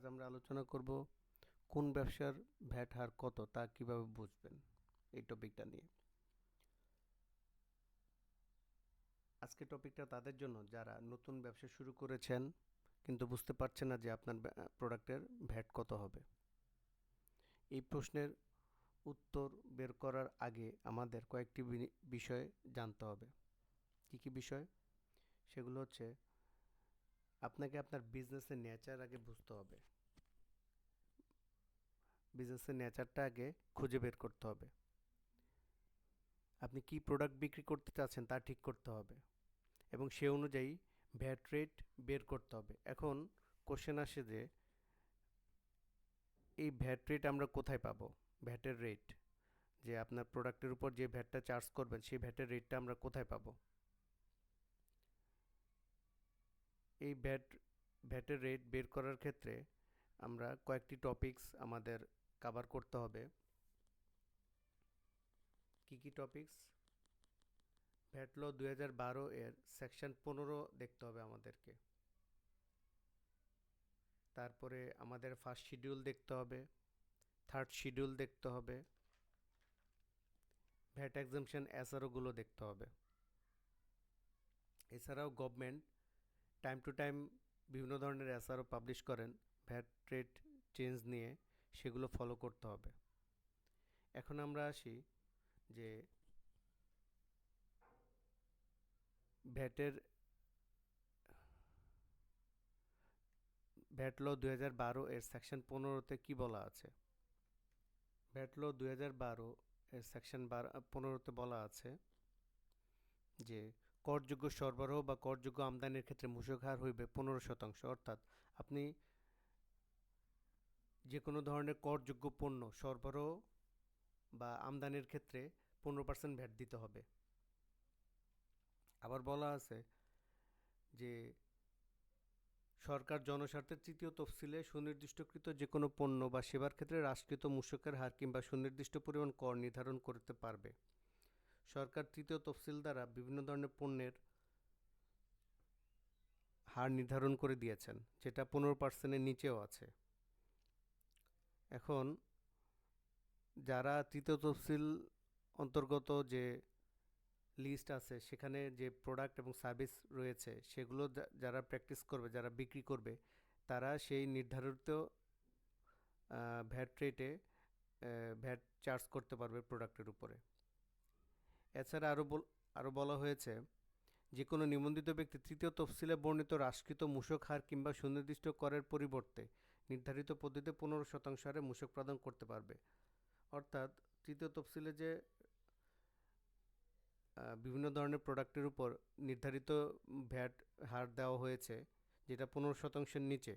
আজ আমরা আলোচনা করব কোন ব্যবসার ভ্যাট হার কত তা কীভাবে বুঝবেন? এই টপিকটা নিয়ে। আজকে টপিকটা তাদের জন্য, যারা নতুন ব্যবসা শুরু করেছেন, কিন্তু বুঝতে পারছেন না যে আপনার প্রোডাক্টের ভ্যাট কত হবে। এই প্রশ্নের উত্তর বের করার আগে আমাদের কয়েকটি বিষয় জানতে হবে। কি কি বিষয়? সেগুলো হচ্ছে আপনাকে আপনার বিজনেসের নেচার আগে বুঝতে হবে। বিজনেসের নেচারটা আগে খুঁজে বের করতে হবে। আপনি কি প্রোডাক্ট বিক্রি করতে চাচ্ছেন তা ঠিক করতে হবে এবং সে অনুযায়ী ভ্যাট রেট বের করতে হবে। এখন কোশ্চেন আসে যে, এই ভ্যাট রেট আমরা কোথায় পাবো? ভ্যাটের রেট যে আপনার প্রোডাক্টের উপর যে ভ্যাটটা চার্জ করবেন, সেই ভ্যাটের রেটটা আমরা কোথায় পাবো? এই ভ্যাট ভ্যাটের রেট বের করার ক্ষেত্রে আমরা কয়েকটি টপিকস আমাদের কাভার করতে হবে। কি কি টপিকস ভ্যাট ল দুই এর সেকশন পনেরো দেখতে হবে আমাদেরকে। তারপরে আমাদের ফার্স্ট শিডিউল দেখতে হবে থার্ড শিডিউল দেখতে হবে ভ্যাট এক্সামশন এসআরওগুলো দেখতে হবে। এছাড়াও গভর্নমেন্ট টাইম টু টাইম বিভিন্ন ধরনের এসআরও পাবলিশ করেন ভ্যাট রেট চেঞ্জ নিয়ে সেগুলো ফলো করতে হবে। এখন আমরা আসি যে ভ্যাটের ভ্যাট ল দু বারো এর সেকশন পনেরোতে কি বলা আছে? ভ্যাট ল দু বারো এর সেকশন বারো, পনেরোতে বলা আছে যে করযোগ্য সরবরাহ বা করযোগ্য আমদানির ক্ষেত্রে মূসক হার হইবে পনেরো শতাংশ। অর্থাৎ আপনি যে কোনো ধরনের করযোগ্য পণ্য সরবরাহ বা আমদানির ক্ষেত্রে পনেরো পার্সেন্ট ভ্যাট দিতে হবে। আবার বলা আছে যে সরকার জনস্বার্থের তৃতীয় তফসিলে সুনির্দিষ্টকৃত যে কোনো পণ্য বা সেবার ক্ষেত্রে রাষ্ট্রীয় মূসকের হার কিংবা সুনির্দিষ্ট পরিমাণ কর নির্ধারণ করতে পারবে। সরকার তৃতীয় তফসিল দ্বারা বিভিন্ন ধরনের পণ্যের হার নির্ধারণ করে দিয়েছেন, যেটা পনেরো পার্সেন্টের নিচেও আছে। এখন যারা তৃতীয় তফসিল অন্তর্গত যে লিস্ট আছে, সেখানে যে প্রোডাক্ট এবং সার্ভিস রয়েছে, সেগুলো যারা প্র্যাকটিস করবে, যারা বিক্রি করবে, তারা সেই নির্ধারিত ভ্যাট রেটে ভ্যাট চার্জ করতে পারবে প্রোডাক্টের উপরে। এছাড়া আরও আরও বলা হয়েছে যে কোনো নিবন্ধিত ব্যক্তি তৃতীয় তফসিলে বর্ণিত রাষ্ট্রকৃত মূসক হার কিংবা সুনির্দিষ্ট করের পরিবর্তে নির্ধারিত পদ্ধতিতে পনেরো শতাংশ হারে মূসক প্রদান করতে পারবে। অর্থাৎ তৃতীয় তফসিলে যে বিভিন্ন ধরনের প্রোডাক্টের উপর নির্ধারিত ভ্যাট হার দেওয়া হয়েছে, যেটা পনেরো শতাংশের নিচে,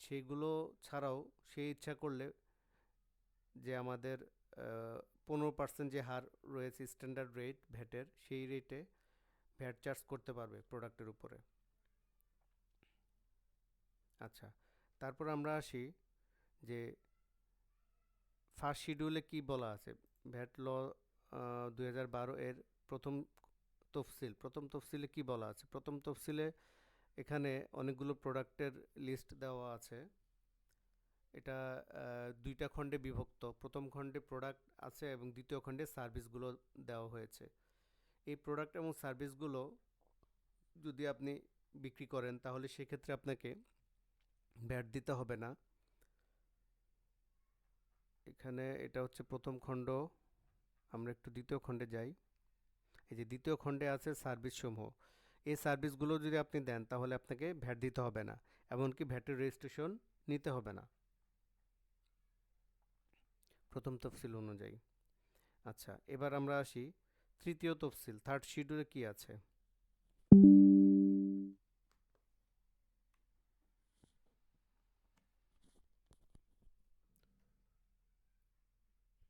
সেগুলো ছাড়াও সে ইচ্ছা করলে যে আমাদের পনেরো পার্সেন্ট যে হার রয়েছে স্ট্যান্ডার্ড রেট ভ্যাটের, সেই রেটে ভ্যাট চার্জ করতে পারবে প্রোডাক্টের উপরে। আচ্ছা তারপর আমরা আসি যে ফার্স্ট শিডিউলে কি বলা আছে? ভ্যাট ল দু হাজার বারো এর প্রথম তফসিল, প্রথম তফসিলে কি বলা আছে? প্রথম তফসিলে এখানে অনেকগুলো প্রোডাক্টের লিস্ট দেওয়া আছে। এটা দুইটা খণ্ডে বিভক্ত। প্রথম খণ্ডে প্রোডাক্ট আছে এবং দ্বিতীয় খণ্ডে সার্ভিসগুলো দেওয়া হয়েছে। এই প্রোডাক্ট এবং সার্ভিসগুলো যদি আপনি বিক্রি করেন, তাহলে সেক্ষেত্রে আপনাকে ভ্যাট দিতে হবে না। এখানে এটা হচ্ছে প্রথম খণ্ড। আমরা একটু দ্বিতীয় খণ্ডে যাই। এই যে দ্বিতীয় খণ্ডে আছে সার্ভিস সমূহ এই সার্ভিসগুলো যদি আপনি দেন, তাহলে আপনাকে ভ্যাট দিতে হবে না। এমনকি ভ্যাটের রেজিস্ট্রেশন নিতে হবে না। প্রথম তফসিল অনুযায়ী। আচ্ছা এবার আমরা আসি তৃতীয় তফসিল থার্ড শিডিউলে কি আছে?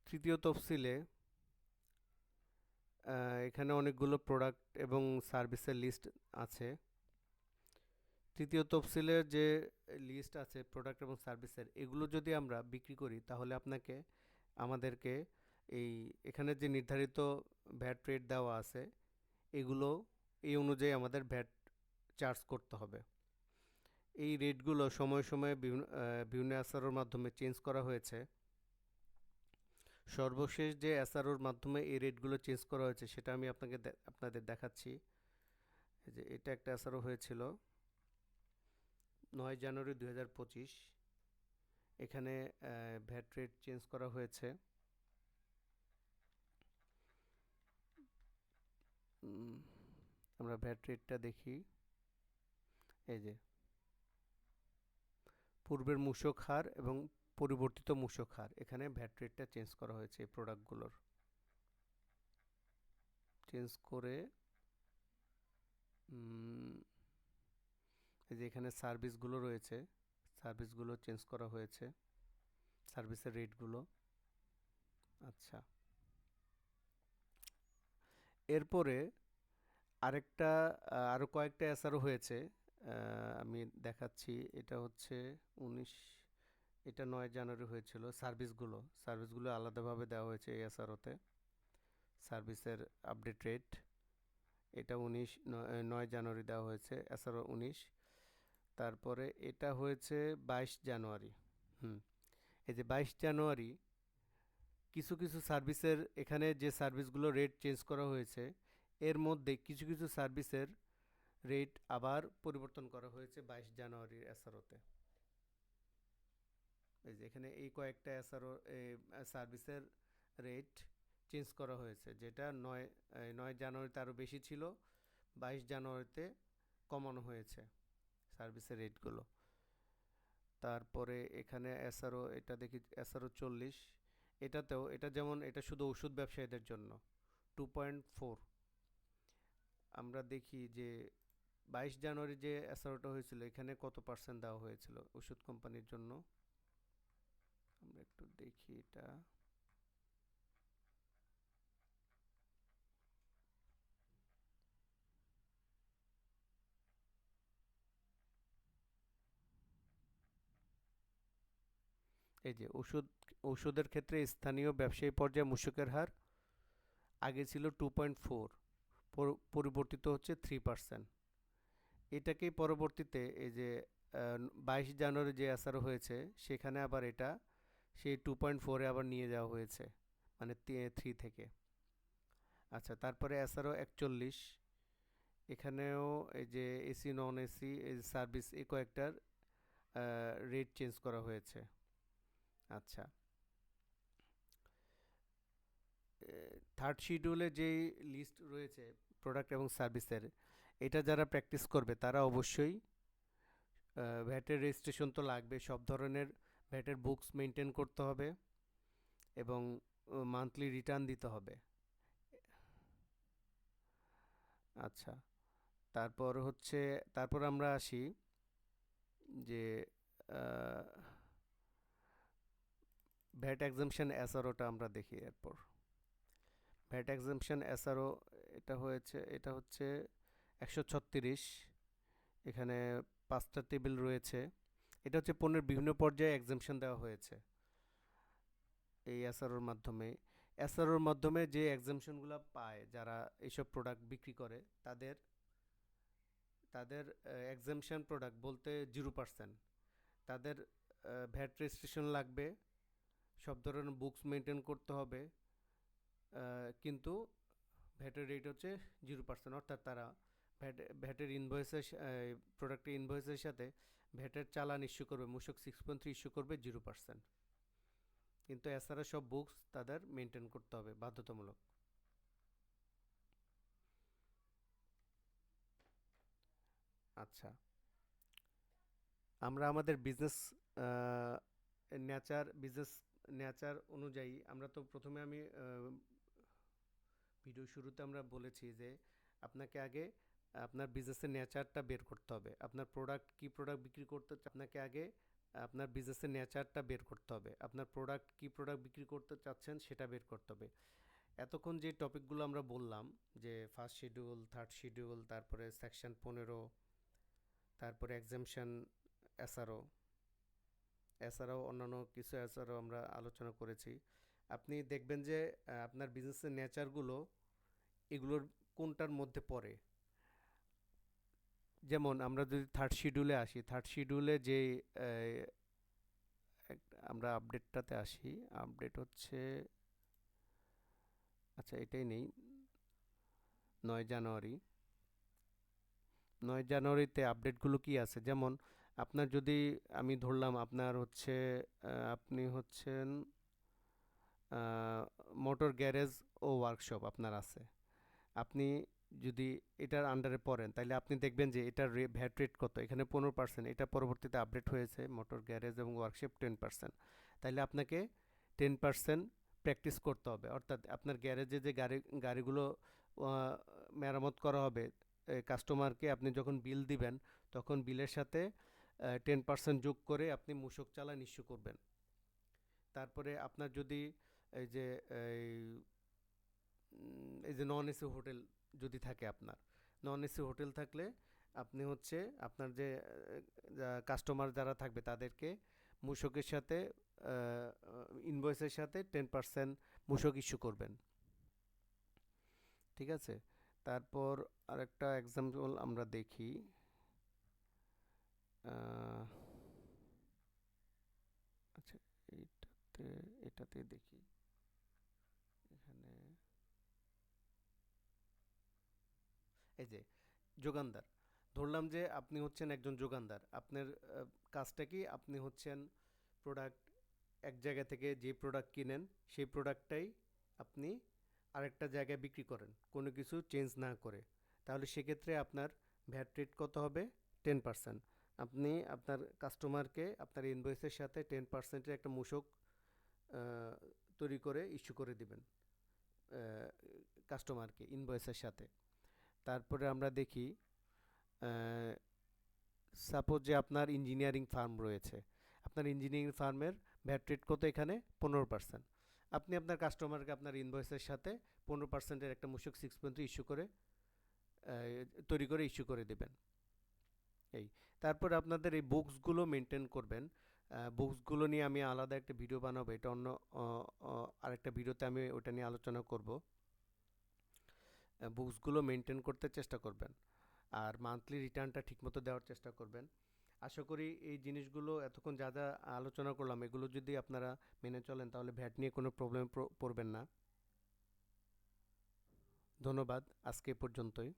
তৃতীয় তফসিলে এখানে অনেকগুলো প্রোডাক্ট এবং সার্ভিসের লিস্ট আছে। তৃতীয় তফসিলের যে লিস্ট আছে প্রোডাক্ট এবং সার্ভিসের এগুলো যদি আমরা বিক্রি করি, তাহলে আপনাকে আমাদেরকে এই এখানে যে নির্ধারিত ভ্যাট রেট দেওয়া আছে, এগুলো, এই অনুযায়ী আমাদের ভ্যাট চার্জ করতে হবে। এই রেটগুলো সময়ে সময়ে বিভিন্ন বিভিন্ন এসআরওর মাধ্যমে চেঞ্জ করা হয়েছে। সর্বশেষ যে এসআরওর মাধ্যমে এই রেটগুলো চেঞ্জ করা হয়েছে, সেটা আমি আপনাকে আপনাদের দেখাচ্ছি। যে এটা একটা এসআরও হয়েছিল নয় জানুয়ারি দু হাজার পঁচিশ। এখানে ভ্যাট রেট চেঞ্জ করা হয়েছে। আমরা ভ্যাট রেটটা দেখি। এই যে। পূর্বের মূসক হার এবং পরিবর্তিত মূসক হার, এখানে ভ্যাট রেটটা চেঞ্জ করা হয়েছে এই প্রোডাক্টগুলোর। চেঞ্জ করে এই যে এখানে সার্ভিসগুলো রয়েছে। সার্ভিসগুলো চেঞ্জ করা হয়েছে সার্ভিসের রেটগুলো। আচ্ছা। এরপরে আরেকটা আহ, আরও কয়েকটা এসআরও হয়েছে। আমি দেখাচ্ছি এটা হচ্ছে উনিশ এটা নয় জানুয়ারি হয়েছিল সার্ভিসগুলো। সার্ভিসগুলো আলাদাভাবে দেওয়া হয়েছে এই এসআরওতে সার্ভিসের আপডেট রেট। এটা উনিশ নয় জানুয়ারি দেওয়া হয়েছে এসআরও উনিশ। তারপরে এটা হয়েছে বাইশ জানুয়ারি, হুম। এই যে বাইশ জানুয়ারি, কিছু কিছু সার্ভিসের এখানে যে সার্ভিসগুলো রেট চেঞ্জ করা হয়েছে, এর মধ্যে কিছু কিছু সার্ভিসের রেট আবার পরিবর্তন করা হয়েছে বাইশ জানুয়ারির এসআরওতে এই যে এখানে এই কয়েকটা এসআরও সার্ভিসের রেট চেঞ্জ করা হয়েছে, যেটা নয় নয় জানুয়ারিতে আরও বেশি ছিল, বাইশ জানুয়ারিতে কমানো হয়েছে। সার্ভিসের রেটগুলো। তারপরে এখানে এসআরও, এটা দেখি এসআরও চল্লিশ। এটাতেও, এটা যেমন, এটা শুধু ওষুধ ব্যবসায়ীদের জন্য। Two point four. আমরা দেখি যে বাইশ জানুয়ারি যে এসআরওটা হয়েছিল, এখানে কত পার্সেন্ট দেওয়া হয়েছিল ওষুধ কোম্পানির জন্য? আমরা একটু দেখি এটা। এই যে ওষুধ ওষুধের ক্ষেত্রে স্থানীয় ব্যবসায়ী পর্যায়ে মূসকের হার আগে ছিল টু পয়েন্ট ফোর পরিবর্তিত হচ্ছে থ্রি পার্সেন্ট এটাকেই পরবর্তীতে এই যে বাইশ জানুয়ারি যে এসআরও হয়েছে, সেখানে আবার এটা সেই টু পয়েন্ট ফোরে আবার নিয়ে যাওয়া হয়েছে মানে থ্রি থেকে। আচ্ছা তারপরে এসআরও একচল্লিশ। এখানেও এই যে এসি নন এসি এই সার্ভিস এই কয়েকটার রেট চেঞ্জ করা হয়েছে। আচ্ছা। থার্ড শিডিউলে যেই লিস্ট রয়েছে প্রোডাক্ট এবং সার্ভিসের এটা যারা প্র্যাকটিস করবে তারা অবশ্যই ভ্যাটের রেজিস্ট্রেশন তো লাগবে, সব ধরনের ভ্যাটের বুকস মেনটেন করতে হবে এবং মান্থলি রিটার্ন দিতে হবে। আচ্ছা তারপর হচ্ছে, তারপর আমরা আসি যে ভ্যাট এক্সামশন এসআরওটা আমরা দেখি এরপর। ভ্যাট এক্সামশন এসআরও, এটা হয়েছে, এটা হচ্ছে একশো ছত্রিশ, এখানে পাঁচটা টেবিল রয়েছে। এটা হচ্ছে পণ্যের বিভিন্ন পর্যায়ে এক্সামশন দেওয়া হয়েছে এই এসআরওর মাধ্যমে। এসআরওর মাধ্যমে যে এক্সামশনগুলো পায়, যারা এইসব প্রোডাক্ট বিক্রি করে, তাদের তাদের এক্সামশন প্রোডাক্ট বলতে জিরো পার্সেন্ট। তাদের ভ্যাট রেজিস্ট্রেশন লাগবে সব ধরনের বুকস মেনটেন করতে হবে কিন্তু ভ্যাটের রেট হচ্ছে জিরো পার্সেন্ট অর্থাৎ তারা ভ্যাট, ভ্যাটের ইনভয়েসের প্রোডাক্টের ইনভয়েসের সাথে ভ্যাটের চালান ইস্যু করবে মূসক সিক্স পয়েন্ট থ্রি ইস্যু করবে জিরো পার্সেন্ট কিন্তু এছাড়া সব বুকস তাদের মেনটেন করতে হবে বাধ্যতামূলক। আচ্ছা আমরা আমাদের বিজনেস নেচার বিজনেস নেচার অনুযায়ী আমরা তো প্রথমে আমি ভিডিও শুরুতে আমরা বলেছি যে আপনাকে আগে আপনার বিজনেসের নেচারটা বের করতে হবে। আপনার প্রোডাক্ট কি প্রোডাক্ট বিক্রি করতে আপনাকে আগে আপনার বিজনেসের নেচারটা বের করতে হবে। আপনার প্রোডাক্ট কি প্রোডাক্ট বিক্রি করতে চাচ্ছেন সেটা বের করতে হবে। এতক্ষণ যে টপিকগুলো আমরা বললাম, যে ফার্স্ট শিডিউল থার্ড শিডিউল তারপরে সেকশন পনেরো, তারপরে এক্সামশন এসআরও এছাড়াও অন্যান্য কিছু এছাড়াও আমরা আলোচনা করেছি। আপনি দেখবেন যে আপনার বিজনেসের নেচারগুলো এগুলোর কোনটার মধ্যে পড়ে? যেমন আমরা যদি থার্ড শিডিউলে আসি থার্ড শিডিউলে যে আমরা আপডেটটাতে আসি আপডেট হচ্ছে আচ্ছা এটাই নেই, নয় জানুয়ারি। নয় জানুয়ারিতে আপডেটগুলো কি আছে? যেমন আপনার যদি আমি ধরলাম আপনার হচ্ছে আপনি হচ্ছেন মোটর গ্যারেজ ও ওয়ার্কশপ আপনার আছে। আপনি যদি এটার আন্ডারে পড়েন তাহলে আপনি দেখবেন যে এটার ভ্যাট রেট কত? এখানে পনেরো পার্সেন্ট এটা পরবর্তীতে আপডেট হয়েছে, মোটর গ্যারেজ এবং ওয়ার্কশপ টেন পার্সেন্ট তাহলে আপনাকে টেন পার্সেন্ট প্র্যাকটিস করতে হবে। অর্থাৎ আপনার গ্যারেজে যে গাড়ি, গাড়িগুলো মেরামত করা হবে কাস্টমারকে আপনি যখন বিল দিবেন, তখন বিলের সাথে টেন পার্সেন্ট যোগ করে আপনি মূসক চালান ইস্যু করবেন। তারপরে আপনার যদি এই যে এই যে নন এসি হোটেল যদি থাকে আপনার নন এসি হোটেল থাকলে আপনি হচ্ছে আপনার যে কাস্টমার যারা থাকবে তাদেরকে মূসকের সাথে ইনভয়েসের সাথে টেন পার্সেন্ট মূসক ইস্যু করবেন। ঠিক আছে? তারপর আরেকটা এক্সাম্পল আমরা দেখি। আচ্ছা এইটাতে, এটাতে দেখি। এখানে এই যে, যোগানদার। ধরলাম যে আপনি হচ্ছেন একজন যোগানদার। আপনার কাজটা কি? আপনি হচ্ছেন প্রোডাক্ট এক জায়গা থেকে যে প্রোডাক্ট কিনেন, সেই প্রোডাক্টটাই আপনি আরেকটা জায়গায় বিক্রি করেন, কোনো কিছু চেঞ্জ না করে। তাহলে সেক্ষেত্রে আপনার ভ্যাট রেট কত হবে? টেন পার্সেন্ট আপনি আপনার কাস্টমারকে আপনার ইনভয়েসের সাথে টেন পার্সেন্টের একটা মূসক তৈরি করে ইস্যু করে দিবেন কাস্টমারকে ইনভয়েসের সাথে। তারপরে আমরা দেখি সাপোজ যে আপনার ইঞ্জিনিয়ারিং ফার্ম রয়েছে, আপনার ইঞ্জিনিয়ারিং ফার্মের ভ্যাট রেট কত এখানে? পনেরো পার্সেন্ট আপনি আপনার কাস্টমারকে আপনার ইনভয়েসের সাথে পনেরো পার্সেন্টের একটা মূসক সিক্স পয়েন্ট ইস্যু করে তৈরি করে ইস্যু করে দেবেন। এই, তারপর আপনাদের এই বুকসগুলো মেনটেন করবেন। বুকসগুলো নিয়ে আমি আলাদা একটা ভিডিও বানাবো। এটা অন্য আরেকটা ভিডিওতে আমি ওটা নিয়ে আলোচনা করব। বুকসগুলো মেনটেন করতে চেষ্টা করবেন। আর মান্থলি রিটার্নটা ঠিকমতো দেওয়ার চেষ্টা করবেন। আশা করি এই জিনিসগুলো এতক্ষণ যা যা আলোচনা করলাম, এগুলো যদি আপনারা মেনে চলেন, তাহলে ভ্যাট নিয়ে কোনো প্রবলেম পড়বেন না। ধন্যবাদ। আজকে পর্যন্তই।